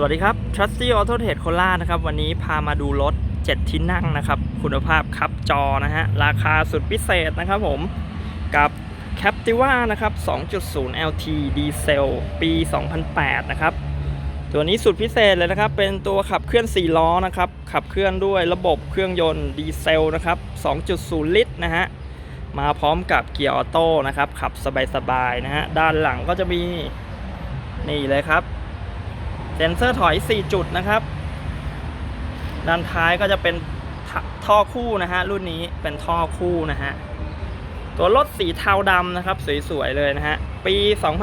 สวัสดีครับ Trusty Auto Trade โคราชนะครับ วันนี้พามาดูรถ 7 ที่นั่งนะครับ คุณภาพคับจอนะฮะ ราคาสุดพิเศษนะครับผม กับ Captiva นะครับ 2.0 LT Diesel ปี 2008 นะครับ ตัวนี้สุดพิเศษเลยนะครับ เป็นตัวขับเคลื่อน 4 ล้อนะครับ ขับเคลื่อนด้วยระบบเครื่องยนต์ดีเซลนะครับ 2.0 ลิตรนะฮะ มาพร้อมกับเกียร์ออโต้นะครับ ขับสบายๆนะฮะ ด้านหลังก็จะมีนี่เลยครับ เซนเซอร์ถอย 4 จุดนะครับ ด้านท้ายก็จะเป็นทท่อคู่นะฮะ รุ่นนี้เป็นท่อคู่นะฮะ ตัวรถสีเทาดำนะครับ สวย ๆ เลยนะฮะ ปี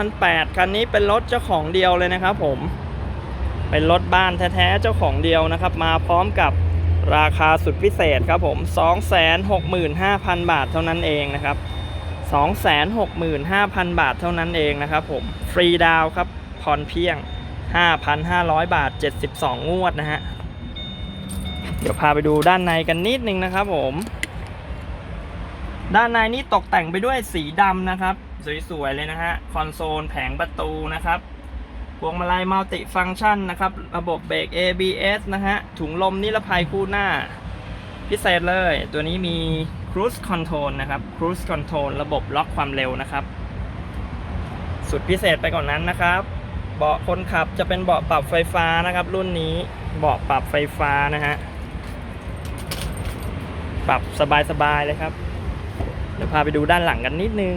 2008 คันนี้เป็นรถเจ้าของเดียวเลยนะครับผม เป็นรถบ้านแท้ๆ เจ้าของเดียวนะครับ มาพร้อมกับราคาสุดพิเศษครับผม 265,000 บาทเท่านั้นเองนะครับ 265,000 บาทเท่านั้นเองนะครับผม ฟรีดาวครับผ่อนเพียง 5,500 บาท 72 งวดนะฮะ เดี๋ยวพาไปดูด้านในกันนิดนึงนะครับผม ด้านในนี่ตกแต่งไปด้วยสีดำนะครับ สวยๆเลยนะฮะ คอนโซลแผงประตูนะครับพวงมาลัยมัลติฟัง c t ชันนะครับ ระบบเบรก ABS นะฮะ ถุงลมนิรภัยคู่หน้า พิเศษเลย ตัวนี้มี Cruise Control นะครับ Cruise Control ระบบล็อกความเร็วนะครับ สุดพิเศษไปก่อนนั้นนะครับ เบาะคนขับจะเป็นเบาะปรับไฟฟ้านะครับ รุ่นนี้เบาะปรับไฟฟ้านะฮะปรับสบายๆเลยครับ เดี๋ยวพาไปดูด้านหลังกันนิดนึง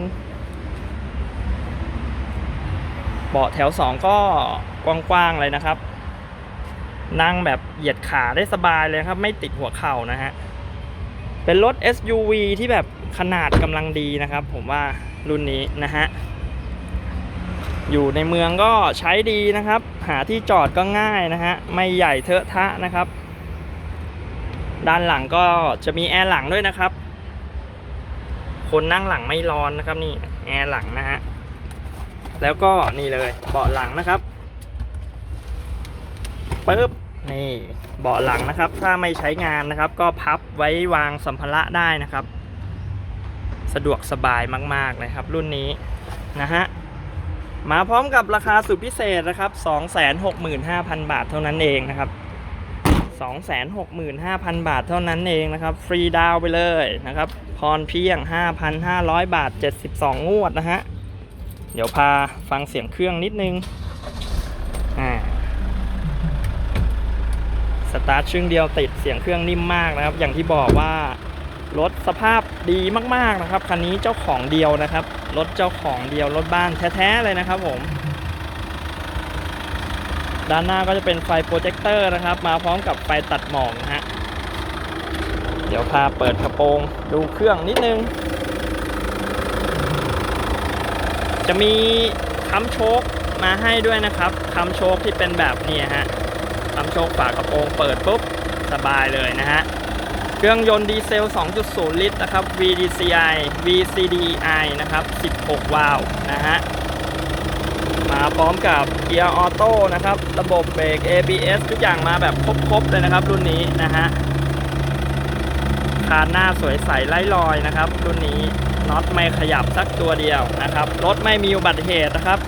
เบาะแถว2ก็กว้างๆเลยนะครับ นั่งแบบเหยียดขาได้สบายเลยครับ ไม่ติดหัวเข่านะฮะ เป็นรถ SUV ที่แบบขนาดกำลังดีนะครับ ผมว่ารุ่นนี้นะฮะ อยู่ในเมืองก็ใช้ดีนะครับ หาที่จอดก็ง่ายนะฮะ ไม่ใหญ่เทอะทะนะครับ ด้านหลังก็จะมีแอร์หลังด้วยนะครับ คนนั่งหลังไม่ร้อนนะครับนี่แอร์หลังนะฮะ แล้วก็นี่เลยเบาะหลังนะครับปึ๊บนี่เบาะหลังนะครับ ถ้าไม่ใช้งานนะครับ ก็พับไว้วางสัมภาระได้นะครับ สะดวกสบายมาก ๆ เลยครับ รุ่นนี้นะฮะ มาพร้อมกับราคาสุดพิเศษนะครับ265,000 บาทเท่านั้นเองนะครับ265,000 บาทเท่านั้นเองนะครับ ฟรีดาวไปเลยนะครับพรเพียง 5,500 บาท 72 งวดนะฮะ เดี๋ยวพาฟังเสียงเครื่องนิดนึง อ่า สตาร์ทชึ่งเดียวติดเสียงเครื่องนิ่มมากนะครับ อย่างที่บอกว่า รถสภาพดีมากๆนะครับคันนี้เจ้าของเดียวนะครับ รถเจ้าของเดียวรถบ้านแท้ๆเลยนะครับผม ด้านหน้าก็จะเป็นไฟโปรเจคเตอร์นะครับ มาพร้อมกับไฟตัดหมอกนะฮะเดี๋ยวพาเปิดกระโปรงดูเครื่องนิดนึง จะมีค้ำโชคมาให้ด้วยนะครับค้ำโชคที่เป็นแบบนี้ฮะค้ำโชคฝากระโปรงเปิดปุ๊บสบายเลยนะฮะ เครื่องยนต์ดีเซล 2.0 ลิตรนะครับ VDCI VCDI นะครับ 16 วาล์วนะฮะ มาพร้อมกับเกียร์ออโต้นะครับ ระบบเบรก ABS ทุกอย่างมาแบบครบๆเลยนะครับ รุ่นนี้นะฮะ คานหน้าสวยใสไร้รอยนะครับ รุ่นนี้น็อตไม่ขยับสักตัวเดียวนะครับ รถไม่มีอุบัติเหตุนะครับ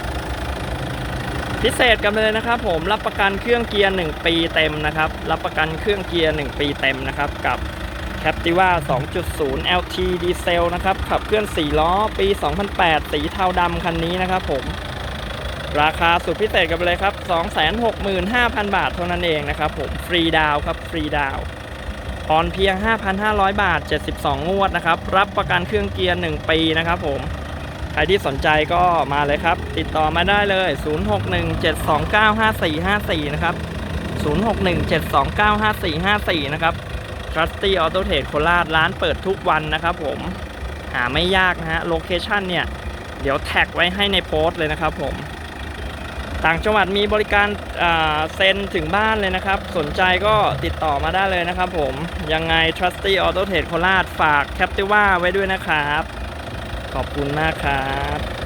พิเศษกันเลยนะครับ ผมรับประกันเครื่องเกียร์ 1 ปีเต็มนะครับ รับประกันเครื่องเกียร์ 1 ปีเต็มนะครับ กับ Captiva 2.0 LT ดีเซลนะครับ ขับเคลื่อน 4 ล้อ ปี 2008 สีเทาดำคันนี้นะครับผม ราคาสุดพิเศษกันไปเลยครับ 265,000 บาทเท่านั้นเองนะครับผม ฟรีดาวครับ ฟรีดาวน์ผ่อนเพียง 5,500 บาท 72 งวดนะครับ รับประกันเครื่องเกียร์ 1 ปีนะครับผม ใครที่สนใจก็มาเลยครับ ติดต่อมาได้เลย 0617295454 นะครับ 0617295454 นะครับ Trusty Auto Trade โคราชร้านเปิดทุกวันนะครับผมหาไม่ยากนะฮะโลเคชันเนี่ย เดี๋ยวแท็กไว้ให้ในโพสต์เลยนะครับผม ต่างจังหวัดมีบริการเซ็นถึงบ้านเลยนะครับ สนใจก็ติดต่อมาได้เลยนะครับผม ยังไง Trusty Auto Trade โคราชฝาก Captiva ไว้ด้วยนะครับ ขอบคุณมากครับ